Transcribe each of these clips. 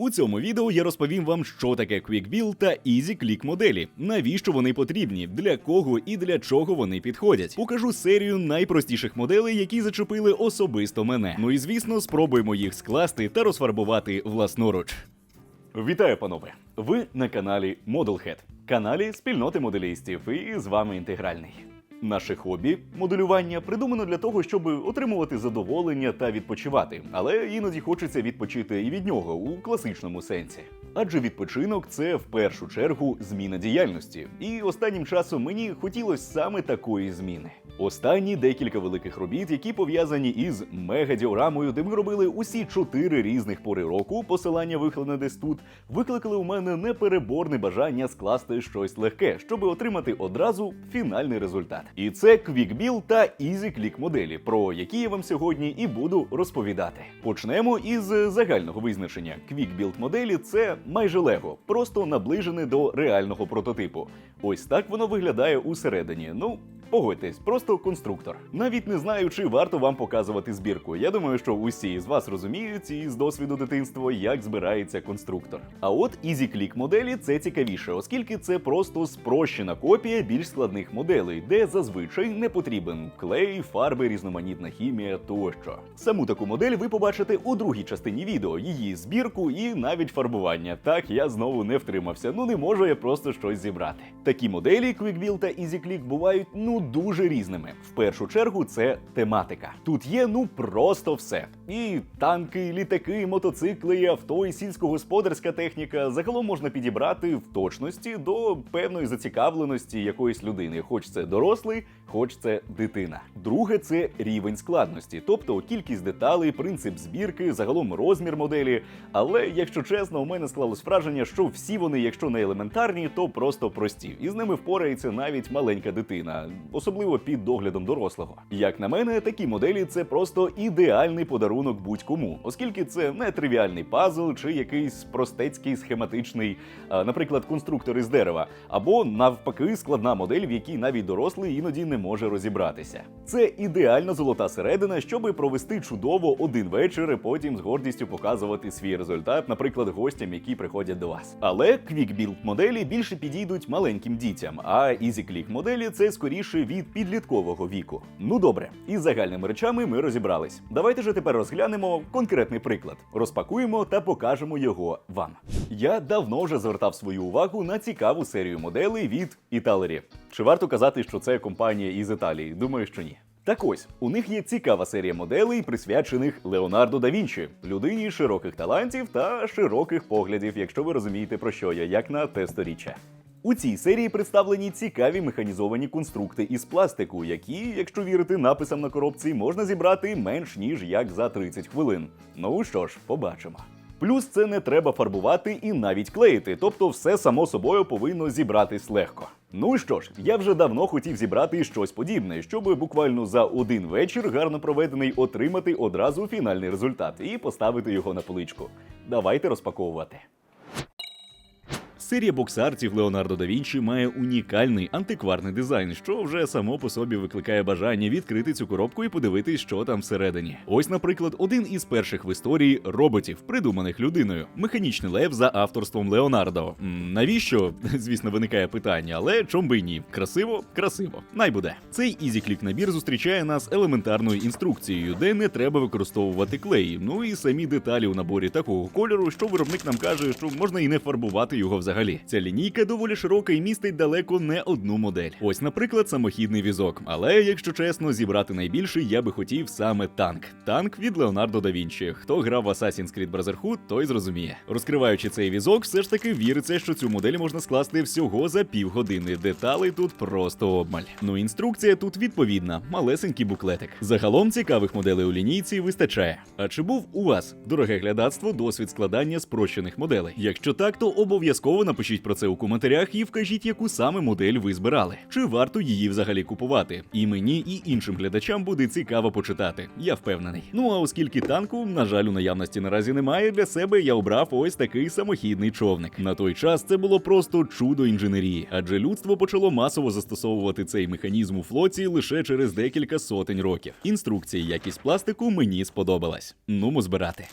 У цьому відео я розповім вам, що таке Quick Build та Easy Click моделі, навіщо вони потрібні, для кого і для чого вони підходять. Покажу серію найпростіших моделей, які зачепили особисто мене. Ну і звісно, спробуємо їх скласти та розфарбувати власноруч. Вітаю, панове! Ви на каналі Modelhead, каналі спільноти моделістів, і з вами інтегральний. Наше хобі моделювання придумано для того, щоб отримувати задоволення та відпочивати, але іноді хочеться відпочити і від нього у класичному сенсі. Адже відпочинок це в першу чергу зміна діяльності, і останнім часом мені хотілося саме такої зміни. Останні декілька великих робіт, які пов'язані із мегадіорамою, де ми робили усі чотири різних пори року, посилання викладене десь тут, викликали у мене непереборне бажання скласти щось легке, щоб отримати одразу фінальний результат. І це Build та Click моделі, про які я вам сьогодні і буду розповідати. Почнемо із загального визначення. Build моделі це майже Лего, просто наближене до реального прототипу. Ось так воно виглядає усередині. Ну. Погодьтесь, просто конструктор. Навіть не знаю, чи варто вам показувати збірку. Я думаю, що усі з вас розуміють із досвіду дитинства, як збирається конструктор. А от Easy Click моделі це цікавіше, оскільки це просто спрощена копія більш складних моделей, де зазвичай не потрібен клей, фарби, різноманітна хімія тощо. Саму таку модель ви побачите у другій частині відео, її збірку і навіть фарбування. Так я знову не втримався. Ну не можу я просто щось зібрати. Такі моделі Quick Build та Easy Click бувають ну дуже різними. В першу чергу це тематика. Тут є ну просто все: і танки, і літаки, і мотоцикли, і авто, і сільськогосподарська техніка. Загалом можна підібрати в точності до певної зацікавленості якоїсь людини, хоч це дорослий, хоч це дитина. Друге це рівень складності, тобто кількість деталей, принцип збірки, загалом розмір моделі. Але якщо чесно, у мене склалось враження, що всі вони, якщо не елементарні, то просто прості, і з ними впорається навіть маленька дитина, особливо під доглядом дорослого. Як на мене, такі моделі це просто ідеальний подарунок будь-кому, оскільки це не тривіальний пазл чи якийсь простецький схематичний, наприклад, конструктор із дерева, або навпаки складна модель, в якій навіть дорослий іноді не може розібратися. Це ідеальна золота середина, щоб провести чудово один вечір і потім з гордістю показувати свій результат, наприклад, гостям, які приходять до вас. Але Build моделі більше підійдуть маленьким дітям, а Click моделі це скоріше від підліткового віку. Ну добре, із загальними речами ми розібрались. Давайте же тепер розглянемо конкретний приклад, розпакуємо та покажемо його вам. Я давно вже звертав свою увагу на цікаву серію моделей від Італері. Чи варто казати, що це компанія із Італії? Думаю, що ні. Так ось у них є цікава серія моделей, присвячених Леонардо да Вінчі, людині широких талантів та широких поглядів, якщо ви розумієте про що я, як на те сторіччя. У цій серії представлені цікаві механізовані конструкти із пластику, які, якщо вірити написам на коробці, можна зібрати менш ніж як за 30 хвилин. Ну що ж, побачимо. Плюс це не треба фарбувати і навіть клеїти, тобто все само собою повинно зібратись легко. Ну що ж, я вже давно хотів зібрати щось подібне, щоб буквально за один вечір гарно проведений отримати одразу фінальний результат і поставити його на поличку. Давайте розпаковувати. Серія боксартів Леонардо да Вінчі має унікальний антикварний дизайн, що вже само по собі викликає бажання відкрити цю коробку і подивитись, що там всередині. Ось, наприклад, один із перших в історії роботів, придуманих людиною. Механічний лев за авторством Леонардо. Навіщо? Звісно, виникає питання, але чом би ні? Красиво, красиво. Най буде. Цей EasyClick набір зустрічає нас елементарною інструкцією, де не треба використовувати клей. Ну і самі деталі у наборі такого кольору, що виробник нам каже, що можна і не фарбувати його взагалі. Ця лінійка доволі широка і містить далеко не одну модель. Ось, наприклад, самохідний візок. Але, якщо чесно, зібрати найбільший я би хотів саме танк. Танк від Леонардо да Вінчі. Хто грав в Assassin's Creed Brotherhood, той зрозуміє. Розкриваючи цей візок, все ж таки віриться, що цю модель можна скласти всього за півгодини. Деталей тут просто обмаль. Ну, інструкція тут відповідна, малесенький буклетик. Загалом цікавих моделей у лінійці вистачає. А чи був у вас, дороге глядацтво, досвід складання спрощених моделей? Якщо так, то обов'язково напишіть про це у коментарях і вкажіть, яку саме модель ви збирали. Чи варто її взагалі купувати? І мені, і іншим глядачам буде цікаво почитати. Я впевнений. Ну а оскільки танку, на жаль, у наявності наразі немає, для себе я обрав ось такий самохідний човник. На той час це було просто чудо інженерії, адже людство почало масово застосовувати цей механізм у флоті лише через декілька сотень років. Інструкція якість пластику мені сподобалась. Нумо збирати.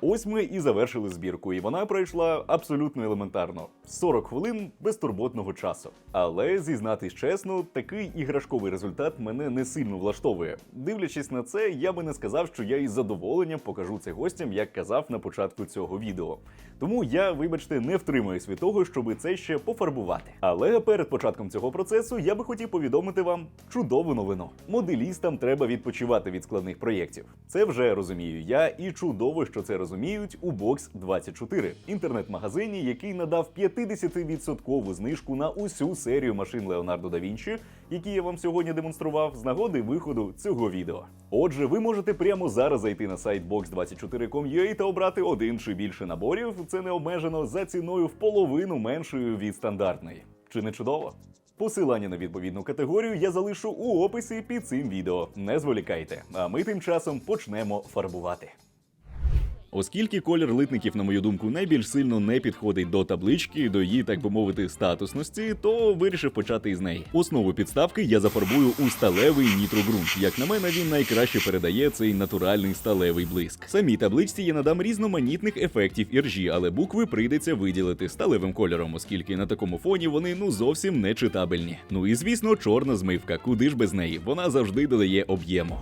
Ось ми і завершили збірку, і вона пройшла абсолютно елементарно 40 хвилин безтурботного часу. Але зізнатись чесно, такий іграшковий результат мене не сильно влаштовує. Дивлячись на це, я би не сказав, що я із задоволенням покажу це гостям, як казав на початку цього відео. Тому я, вибачте, не втримуюсь від того, щоб це ще пофарбувати. Але перед початком цього процесу я би хотів повідомити вам чудову новину. Моделістам треба відпочивати від складних проєктів. Це вже розумію я, і чудово, що це розуміють у Box 24 інтернет-магазині, який надав 50% знижку на усю серію машин Леонардо да Вінчі, які я вам сьогодні демонстрував з нагоди виходу цього відео. Отже, ви можете прямо зараз зайти на сайт box24.com.ua та обрати один чи більше наборів. Це не обмежено за ціною в половину меншою від стандартної. Чи не чудово? Посилання на відповідну категорію я залишу у описі під цим відео. Не зволікайте. А ми тим часом почнемо фарбувати. Оскільки колір литників, на мою думку, найбільш сильно не підходить до таблички, до її, так би мовити, статусності, то вирішив почати із неї. Основу підставки я зафарбую у сталевий нітрогрунт. Як на мене, він найкраще передає цей натуральний сталевий блиск. Самій табличці я надам різноманітних ефектів іржі, але букви прийдеться виділити сталевим кольором, оскільки на такому фоні вони ну зовсім не читабельні. Ну і звісно, чорна змивка. Куди ж без неї? Вона завжди додає об'єму.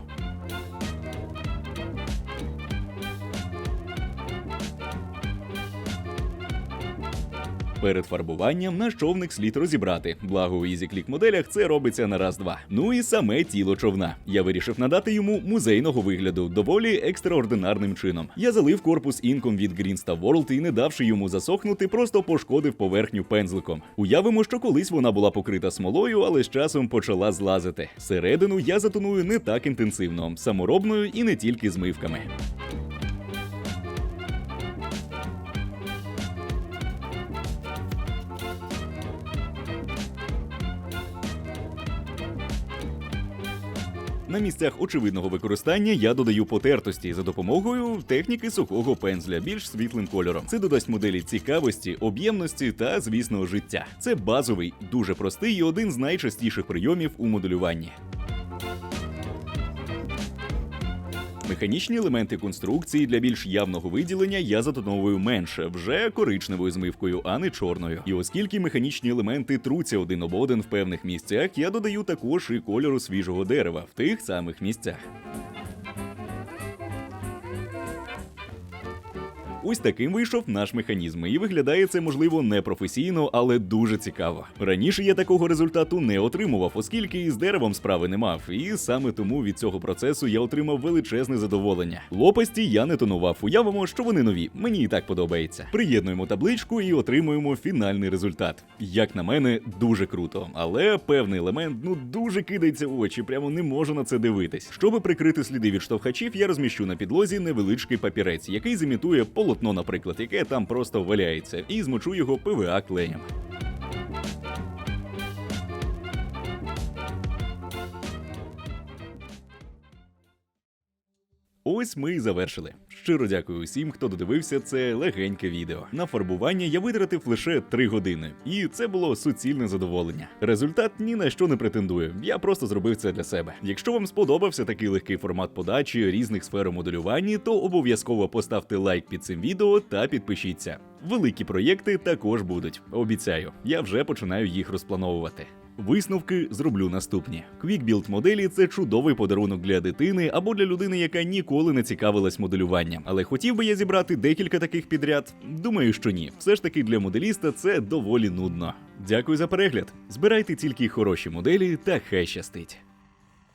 Перед фарбуванням наш човник слід розібрати. Благо у EasyClick моделях це робиться на раз-два. Ну і саме тіло човна. Я вирішив надати йому музейного вигляду, доволі екстраординарним чином. Я залив корпус інком від Greensta World і, не давши йому засохнути, просто пошкодив поверхню пензликом. Уявимо, що колись вона була покрита смолою, але з часом почала злазити. Середину я затоную не так інтенсивно, саморобною і не тільки змивками. На місцях очевидного використання я додаю потертості за допомогою техніки сухого пензля більш світлим кольором. Це додасть моделі цікавості, об'ємності та, звісно, життя. Це базовий, дуже простий і один з найчастіших прийомів у моделюванні. Механічні елементи конструкції для більш явного виділення я затоновую менше, вже коричневою змивкою, а не чорною. І оскільки механічні елементи труться один об один в певних місцях, я додаю також і кольору свіжого дерева в тих самих місцях. Ось таким вийшов наш механізм, і виглядає це можливо не професійно, але дуже цікаво. Раніше я такого результату не отримував, оскільки із деревом справи не мав, і саме тому від цього процесу я отримав величезне задоволення. Лопасті я не тонував. Уявимо, що вони нові. Мені і так подобається. Приєднуємо табличку і отримуємо фінальний результат. Як на мене, дуже круто, але певний елемент ну дуже кидається в очі, прямо не можу на це дивитись. Щоб прикрити сліди від штовхачів, я розміщу на підлозі невеличкий папірець, який зімітує полотно, наприклад, яке там просто валяється, і змочу його ПВА клеєм. Ось ми і завершили. Щиро дякую усім, хто додивився це легеньке відео. На фарбування я витратив лише 3 години, і це було суцільне задоволення. Результат ні на що не претендує. Я просто зробив це для себе. Якщо вам сподобався такий легкий формат подачі різних сфер у моделюванні, то обов'язково поставте лайк під цим відео та підпишіться. Великі проєкти також будуть. Обіцяю, я вже починаю їх розплановувати. Висновки зроблю наступні. Квікбілд моделі це чудовий подарунок для дитини або для людини, яка ніколи не цікавилась моделюванням. Але хотів би я зібрати декілька таких підряд. Думаю, що ні. Все ж таки для моделіста це доволі нудно. Дякую за перегляд. Збирайте тільки хороші моделі та хай щастить.